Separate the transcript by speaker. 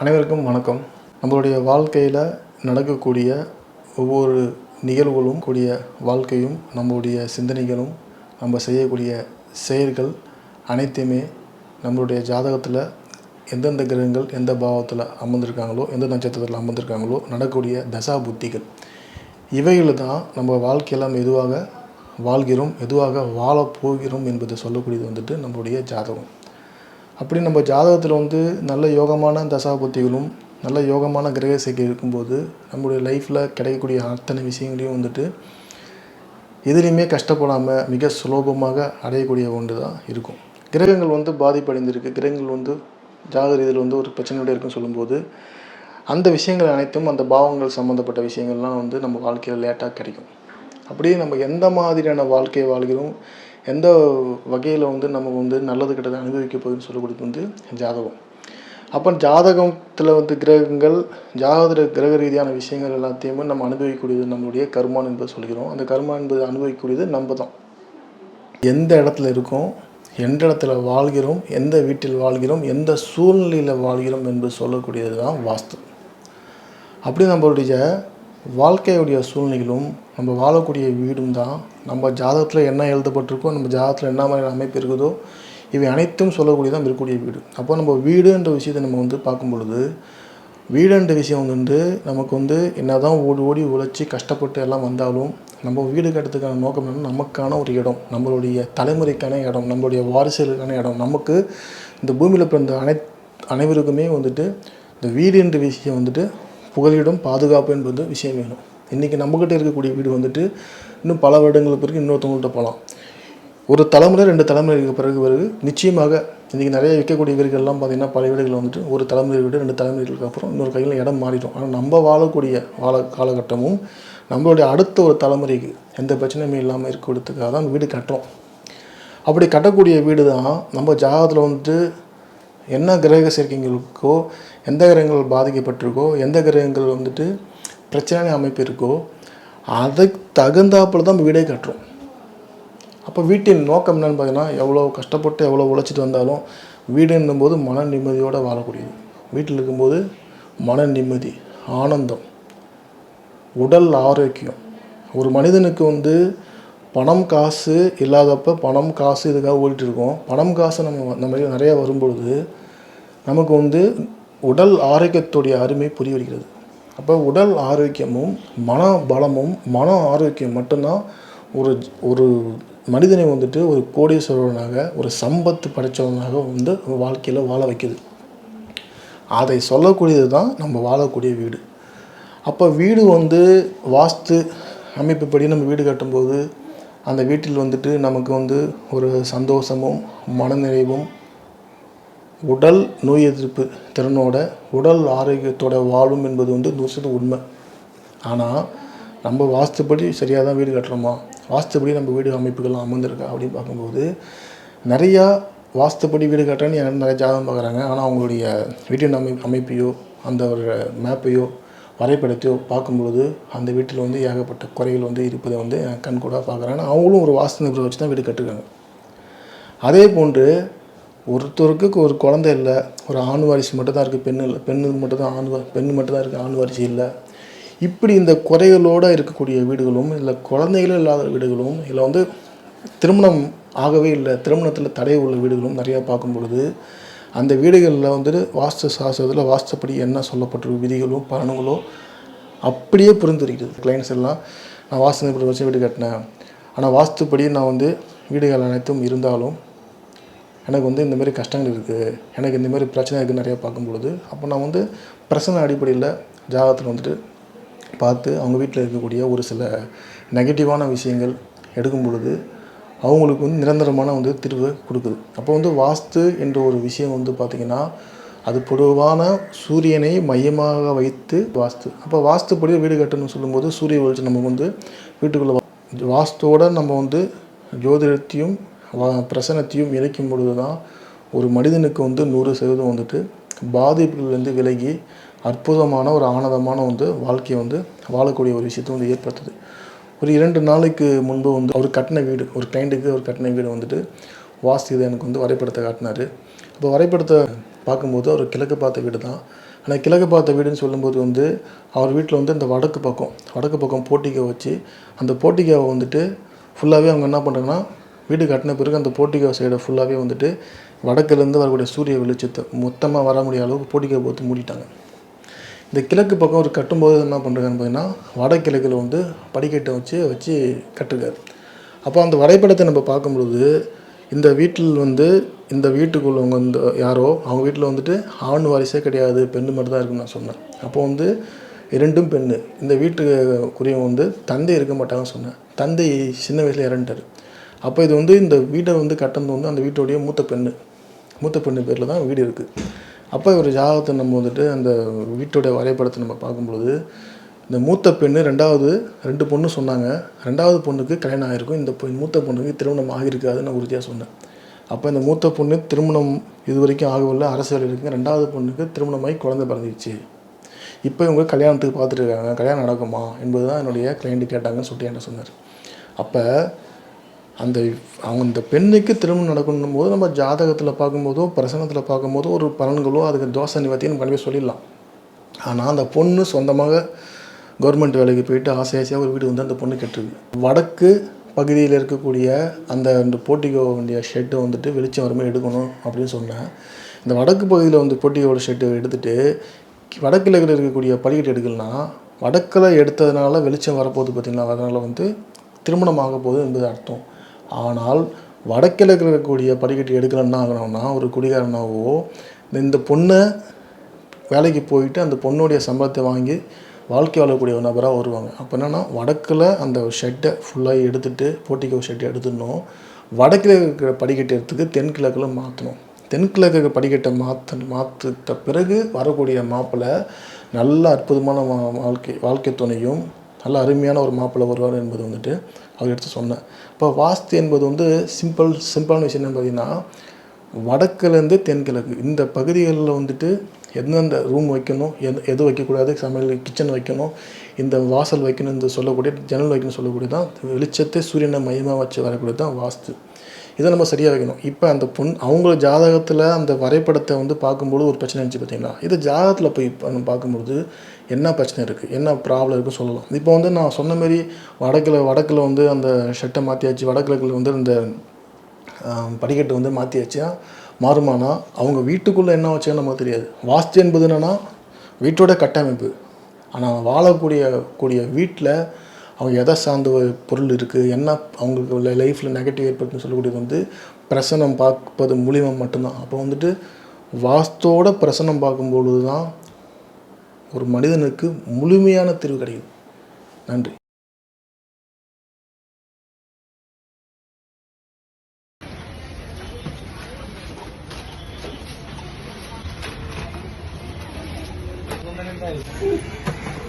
Speaker 1: அனைவருக்கும் வணக்கம். நம்மளுடைய வாழ்க்கையில் நடக்கக்கூடிய ஒவ்வொரு நிகழ்வுகளும் கூடிய வாழ்க்கையும் நம்மளுடைய சிந்தனைகளும் நம்ம செய்யக்கூடிய செயல்கள் அனைத்தையுமே நம்மளுடைய ஜாதகத்தில் எந்தெந்த கிரகங்கள் எந்த பாவத்தில் அமர்ந்திருக்காங்களோ எந்த நட்சத்திரத்தில் அமர்ந்திருக்காங்களோ நடக்கக்கூடிய தசா புத்திகள். இவைகள் தான் நம்ம வாழ்க்கையெல்லாம் மெதுவாக வாழ்கிறோம் மெதுவாக வாழப்போகிறோம் என்பதை சொல்லக்கூடியது வந்துட்டு நம்மளுடைய ஜாதகம். அப்படி நம்ம ஜாதகத்தில் வந்து நல்ல யோகமான தசாபுத்திகளும் நல்ல யோகமான கிரக சேர்க்கை இருக்கும்போது நம்மளுடைய லைஃப்பில் கிடைக்கக்கூடிய அத்தனை விஷயங்களையும் வந்துட்டு எதுலேயுமே கஷ்டப்படாமல் மிக சுலபமாக அடையக்கூடிய ஒன்று தான் இருக்கும். கிரகங்கள் வந்து பாதிப்படைந்திருக்கு. கிரகங்கள் வந்து ஜாதக ரீதியில் வந்து ஒரு பிரச்சனையோட இருக்குன்னு சொல்லும்போது அந்த விஷயங்கள் அனைத்தும் அந்த பாவங்கள் சம்மந்தப்பட்ட விஷயங்கள்லாம் வந்து நம்ம வாழ்க்கையில் லேட்டாக கிடைக்கும். அப்படியே நம்ம எந்த மாதிரியான வாழ்க்கையை வாழ்கிறோம் எந்த வகையில் வந்து நம்ம வந்து நல்லது கெட்டதை அனுபவிக்க போகுதுன்னு சொல்லக்கூடியது வந்து ஜாதகம். அப்போ ஜாதகத்தில் வந்து கிரகங்கள் ஜாதக கிரக ரீதியான விஷயங்கள் எல்லாத்தையுமே நம்ம அனுபவிக்கக்கூடியது நம்மளுடைய கர்மான் என்பது சொல்கிறோம். அந்த கர்மா என்பது அனுபவிக்கக்கூடியது நம்ம தான் எந்த இடத்துல இருக்கோம் எந்த இடத்துல வாழ்கிறோம் எந்த வீட்டில் வாழ்கிறோம் எந்த சூழ்நிலையில் வாழ்கிறோம் என்று சொல்லக்கூடியது தான் வாஸ்து. அப்படி நம்மளுடைய வாழ்க்கையுடைய சூழ்நிலைகளும் நம்ம வாழக்கூடிய வீடும் தான். நம்ம ஜாதகத்தில் என்ன எழுதப்பட்டிருக்கோ நம்ம ஜாதகத்தில் என்ன மாதிரியான அமைப்பு இருக்குதோ இவை அனைத்தும் சொல்லக்கூடியதான் இருக்கக்கூடிய வீடு. அப்போ நம்ம வீடுன்ற விஷயத்தை நம்ம வந்து பார்க்கும் பொழுது வீடுன்ற விஷயம் வந்து நமக்கு வந்து என்ன தான் ஓடி ஓடி உழைச்சி கஷ்டப்பட்டு எல்லாம் வந்தாலும் நம்ம வீடு கட்டுறதுக்கான நோக்கம் என்னென்னா நமக்கான ஒரு இடம் நம்மளுடைய தலைமுறைக்கான இடம் நம்மளுடைய வாரிசுகளுக்கான இடம். நமக்கு இந்த பூமியில் பிறந்த அனை அனைவருக்குமே வந்துட்டு இந்த வீடுன்ற விஷயம் வந்துட்டு புகலிடம் பாதுகாப்பு என்பது விஷயம் வேணும். இன்றைக்கி நம்மக்கிட்ட இருக்கக்கூடிய வீடு வந்துட்டு இன்னும் பல வருடங்களுக்கு பிறகு இன்னொருத்தவங்கள்ட்ட போகலாம். ஒரு தலைமுறை ரெண்டு தலைமுறைக்கு பிறகு பிறகு நிச்சயமாக இன்றைக்கி நிறைய விற்கக்கூடிய வீடுகள்லாம் பார்த்திங்கன்னா பல வீடுகள் வந்துட்டு ஒரு தலைமுறை வீடு ரெண்டு தலைமுறைகளுக்கு அப்புறம் இன்னொரு கையில் இடம் மாறிடும். ஆனால் நம்ம வாழக்கூடிய வாழ காலகட்டமும் நம்மளுடைய அடுத்த ஒரு தலைமுறைக்கு எந்த பிரச்சனையுமே இல்லாமல் இருக்கிறதுக்காக தான் வீடு கட்டுறோம். அப்படி கட்டக்கூடிய வீடு தான் நம்ம ஜாதகத்தில் வந்துட்டு என்ன கிரக சேர்க்கைகளுக்கோ எந்த கிரகங்கள் பாதிக்கப்பட்டிருக்கோ எந்த கிரகங்கள் வந்துட்டு பிரச்சனை அமைப்பு இருக்கோ அதுக்கு தகுந்தாப்புல தான் வீடே கட்டுறோம். அப்போ வீட்டின் நோக்கம் என்னன்னு பார்த்தீங்கன்னா எவ்வளோ கஷ்டப்பட்டு எவ்வளோ உழைச்சிட்டு வந்தாலும் வீடுன்னும் போது மன நிம்மதியோடு வாழக்கூடியது. வீட்டில் இருக்கும்போது மன நிம்மதி ஆனந்தம் உடல் ஆரோக்கியம். ஒரு மனிதனுக்கு வந்து பணம் காசு இல்லாதப்ப பணம் காசு இதுக்காக ஓடிட்டு இருக்கோம். பணம் காசு நம்ம நம்ம நிறையா வரும்பொழுது நமக்கு வந்து உடல் ஆரோக்கியத்துடைய அருமை புரிய வருகிறது. அப்போ உடல் ஆரோக்கியமும் மன பலமும் மன ஆரோக்கியம் மட்டும்தான் ஒரு ஒரு மனிதனை வந்துட்டு ஒரு கோடீஸ்வரனாக ஒரு சம்பத்து படைத்தவனாக வந்து வாழ்க்கையில் வாழ வைக்குது. அதை சொல்லக்கூடியது தான் நம்ம வாழக்கூடிய வீடு. அப்போ வீடு வந்து வாஸ்து அமைப்புப்படி நம்ம வீடு கட்டும்போது அந்த வீட்டில் வந்துட்டு நமக்கு வந்து ஒரு சந்தோஷமும் மனநிறைவும் உடல் நோய் எதிர்ப்பு திறனோட உடல் ஆரோக்கியத்தோட வாழும் என்பது வந்து நூறு உண்மை. ஆனால் நம்ம வாஸ்துப்படி சரியாக தான் வீடு கட்டுறோமா? வாஸ்துப்படி நம்ம வீடு அமைப்புகள்லாம் அமர்ந்திருக்கா? அப்படின்னு பார்க்கும்போது நிறையா வாஸ்துப்படி வீடு கட்டுறேன்னு எனக்கு நிறைய ஜாதகம் பார்க்குறாங்க. ஆனால் அவங்களுடைய வீட்டின் அமை அமைப்பையோ அந்த ஒரு மேப்பையோ வரைபடத்தையோ பார்க்கும்பொழுது அந்த வீட்டில் வந்து ஏகப்பட்ட குறைகள் வந்து இருப்பதை வந்து என் கண் கூட பார்க்குறாங்க அவங்களும் ஒரு வாஸ்து நிபுணர் வச்சு தான் வீடு கட்டுருக்காங்க. அதே போன்று ஒருத்தருக்கு ஒரு குழந்தை இல்லை ஒரு ஆண் வாரிசு மட்டும் தான் இருக்குது பெண்ணு இல்லை பெண்ணுக்கு மட்டும் தான் ஆண் வா- பெண்ணு மட்டும் தான் இருக்குது ஆண் வாரிசு இல்லை. இப்படி இந்த குறைகளோடு இருக்கக்கூடிய வீடுகளும் இல்லை குழந்தைகளும் இல்லாத வீடுகளும் இல்லை வந்து திருமணம் ஆகவே இல்லை திருமணத்தில் தடை உள்ள வீடுகளும் நிறையா பார்க்கும் பொழுது அந்த வீடுகளில் வந்துட்டு வாஸ்து சாஸ்திரத்தில் வாஸ்துப்படி என்ன சொல்லப்பட்டிருக்கு விதிகளோ பலன்களோ அப்படியே புரிந்துருக்கிறது கிளைண்ட்ஸ் எல்லாம் நான் வாஸ்து இப்படி வச்சு வீடு கட்டினேன். ஆனால் வாஸ்துப்படி நான் வந்து வீடுகள் அனைத்தும் இருந்தாலும் எனக்கு வந்து இந்தமாரி கஷ்டங்கள் இருக்குது எனக்கு இந்தமாரி பிரச்சனை இருக்குது நிறையா பார்க்கும்பொழுது அப்போ நான் வந்து பிரச்சனை அடிப்படையில் ஜாதகத்தில் வந்துட்டு பார்த்து அவங்க வீட்டில் இருக்கக்கூடிய ஒரு சில நெகட்டிவான விஷயங்கள் எடுக்கும் பொழுது அவங்களுக்கு வந்து நிரந்தரமான வந்து தீர்வு கொடுக்குது. அப்போ வந்து வாஸ்து என்ற ஒரு விஷயம் வந்து பார்த்திங்கன்னா அது பொதுவான சூரியனை மையமாக வைத்து வாஸ்து. அப்போ வாஸ்துப்படி வீடு கட்டணும்னு சொல்லும்போது சூரிய வெளிச்சம் நம்ம வந்து வீட்டுக்குள்ளே வாஸ்துவோட நம்ம வந்து ஜோதிடத்தையும் வா பிரசனத்தையும் இணைக்கும் பொழுது தான் ஒரு மனிதனுக்கு வந்து நூறு சதவீதம் வந்துட்டு பாதிப்புகள்லேருந்து விலகி அற்புதமான ஒரு ஆனந்தமான வந்து வாழ்க்கையை வந்து வாழக்கூடிய ஒரு விஷயத்தை வந்து ஏற்படுத்துது. ஒரு இரண்டு நாளைக்கு முன்பு வந்து அவர் கட்டின வீடு ஒரு கிளைண்ட்டுக்கு ஒரு கட்டின வீடு வந்துட்டு வாஸ்து இதை எனக்கு வந்து வரைபடத்தை காட்டினார். அப்போ வரைபடத்தை பார்க்கும்போது அவர் கிழக்கு பார்த்த வீடு தான். ஆனால் கிழக்கு பார்த்த வீடுன்னு சொல்லும்போது வந்து அவர் வீட்டில் வந்து இந்த வடக்கு பக்கம் வடக்கு பக்கம் போட்டிக்கை வச்சு அந்த போட்டிக்காவை வந்துட்டு ஃபுல்லாகவே அவங்க என்ன பண்ணுறாங்கன்னா வீடு கட்டின பிறகு அந்த போட்டிக்கோ சைடை ஃபுல்லாகவே வந்துட்டு வடக்குலேருந்து வரக்கூடிய சூரிய வெளிச்சத்தை மொத்தமாக வர முடியாத அளவுக்கு போட்டிக்கோ போத்து மூடிட்டாங்க. இந்த கிழக்கு பக்கம் ஒரு கட்டும்போது என்ன பண்ணுறாங்கன்னு பார்த்தீங்கன்னா வடகிழக்கில் வந்து படிக்கட்டை வச்சு வச்சு கட்டுருக்காரு. அப்போ அந்த வரைபடத்தை நம்ம பார்க்கும்பொழுது இந்த வீட்டில் வந்து இந்த வீட்டுக்குள்ளவங்க வந்து யாரோ அவங்க வீட்டில் வந்துட்டு ஆண் வாரிசே கிடையாது பெண்ணு மட்டும் தான் இருக்குன்னு நான் சொன்னேன். அப்போ வந்து இரண்டும் பெண்ணு. இந்த வீட்டுக்குரியவங்க வந்து தந்தை இருக்க மாட்டாங்கன்னு சொன்னேன். தந்தை சின்ன வயசில் இறந்துட்டார். அப்போ இது வந்து இந்த வீட்டை வந்து கட்டினது வந்து அந்த வீட்டுடைய மூத்த பெண்ணு. மூத்த பெண்ணு பேரில் தான் வீடு இருக்குது அப்போ ஒரு ஜாதகத்தை நம்ம வந்துட்டு அந்த வீட்டோட வரைபடத்தை நம்ம பார்க்கும்பொழுது இந்த மூத்த பெண்ணு ரெண்டாவது ரெண்டு பொண்ணு சொன்னாங்க. ரெண்டாவது பொண்ணுக்கு கல்யாணம் ஆகிருக்கும் இந்த பொ- மூத்த பொண்ணுக்கு திருமணம் ஆகியிருக்காதுன்னு நான் உறுதியாக சொன்னேன். அப்போ இந்த மூத்த பொண்ணு திருமணம் இது வரைக்கும் ஆகவில்லை. அரசியல் இருக்குங்க ரெண்டாவது பொண்ணுக்கு திருமணமாகி குழந்தை பிறந்துச்சு இப்போ இவங்க கல்யாணத்துக்கு பார்த்துட்டு இருக்காங்க. கல்யாணம் நடக்குமா என்பது தான் என்னுடைய கிளைண்ட்டு கேட்டாங்கன்னு சொல்லிட்டு என்கிட்ட சொன்னார். அப்போ அந்த அவங்க இந்த பெண்ணுக்கு திருமணம் நடக்கணும் போது நம்ம ஜாதகத்தில் பார்க்கும்போதோ பிரசனத்தில் பார்க்கும்போதோ ஒரு பலன்களோ அதுக்கு தோசை நிவர்த்தியும் நம்ம கண்டிப்பாக சொல்லிடலாம். ஆனால் அந்த பொண்ணு சொந்தமாக கவர்மெண்ட் வேலைக்கு போயிட்டு ஆசை ஆசையாக ஒரு வீடு வந்து அந்த பொண்ணு கெட்டுருக்கு. வடக்கு பகுதியில் இருக்கக்கூடிய அந்த அந்த போட்டிக்கோ வேண்டிய ஷெட்டை வந்துட்டு வெளிச்சம் வரும்போது எடுக்கணும் அப்படின்னு சொன்னேன். இந்த வடக்கு பகுதியில் வந்து போட்டிக்கோட ஷெட்டை எடுத்துட்டு வடக்கில் இருக்கக்கூடிய படிக்கட்டு எடுக்கலனா வடக்கில் எடுத்ததுனால வெளிச்சம் வரப்போகுது பார்த்தீங்களா அதனால் வந்து திருமணம் ஆக போகுது என்பது அர்த்தம். ஆனால் வடக்கிழக்கில் இருக்கக்கூடிய படிக்கட்டு எடுக்கலன்னா ஆகணும்னா ஒரு குடிகாரனாகவோ இந்த- பொண்ணை வேலைக்கு போயிட்டு அந்த பொண்ணுடைய சம்பளத்தை வாங்கி வாழ்க்கை வாழக்கூடிய ஒரு நபராக வருவாங்க. அப்போ என்னென்னா வடக்கில் அந்த ஷெட்டை ஃபுல்லாக எடுத்துட்டு போட்டிக்கோ ஷெட்டை எடுத்துடணும். வடக்கில் இருக்கிற படிக்கட்டு எடுத்துக்கு தென்கிழக்கில் மாற்றணும். தென்கிழக்கு இருக்கிற படிக்கட்டை மாற்ற மாற்றிட்ட பிறகு வரக்கூடிய மாப்பிள்ளை நல்ல அற்புதமான வா- வாழ்க்கை வாழ்க்கை துணையும் நல்ல அருமையான ஒரு மாப்பிள்ளை வருவார் என்பது வந்துட்டு அதை எடுத்து சொன்னேன். இப்போ வாஸ்து என்பது வந்து சிம்பிள் சிம்பிளான விஷயம் என்ன பார்த்தீங்கன்னா வடக்குலேருந்து தென்கிழக்கு இந்த பகுதிகளில் வந்துட்டு எந்தெந்த ரூம் வைக்கணும் எது எது வைக்கக்கூடாது சமையல் கிச்சன் வைக்கணும் இந்த வாசல் வைக்கணும் இந்த சொல்லக்கூடிய ஜன்னல் வைக்கணும் சொல்லக்கூடிய தான் வெளிச்சத்தை சூரியனை மையமாக வச்சு வரக்கூடியது தான் வாஸ்து. இதை நம்ம சரியாக வைக்கணும். இப்போ அந்த பொண் அவங்க ஜாதகத்தில் அந்த வரைபடத்தை வந்து பார்க்கும்போது ஒரு பிரச்சனை இருந்துச்சு பார்த்தீங்களா இது ஜாதகத்தில் போய் பா- பார்க்கும்பொழுது என்ன பிரச்சனை இருக்குது என்ன ப்ராப்ளம் இருக்குன்னு சொல்லலாம். இப்போ வந்து நான் சொன்ன மாரி வடக்கில் வடக்கில் வந்து அந்த ஷர்ட்டை மாற்றியாச்சு வடகிழக்கில் வந்து இந்த படிக்கட்டு வந்து மாற்றியாச்சா மாறுமானா? அவங்க வீட்டுக்குள்ளே என்ன வச்சாங்க நமக்கு தெரியாது. வாஸ்து என்பது என்னென்னா வீட்டோட கட்டமைப்பு. ஆனால் வாழக்கூடிய கூடிய வீட்டில் அவங்க எதை சார்ந்த பொருள் இருக்குது என்ன அவங்களுக்கு உள்ள லைஃப்பில் நெகட்டிவ் ஏற்பட்டுன்னு சொல்லக்கூடியது வந்து பிரசனம் பார்ப்பது மூலியமாக மட்டும்தான் அப்போ வந்துட்டு வாஸ்தோட பிரசனம் பார்க்கும்பொழுது தான் ஒரு மனிதனுக்கு முழுமையான தீர்வு கிடைக்கும் நன்றி Thank you.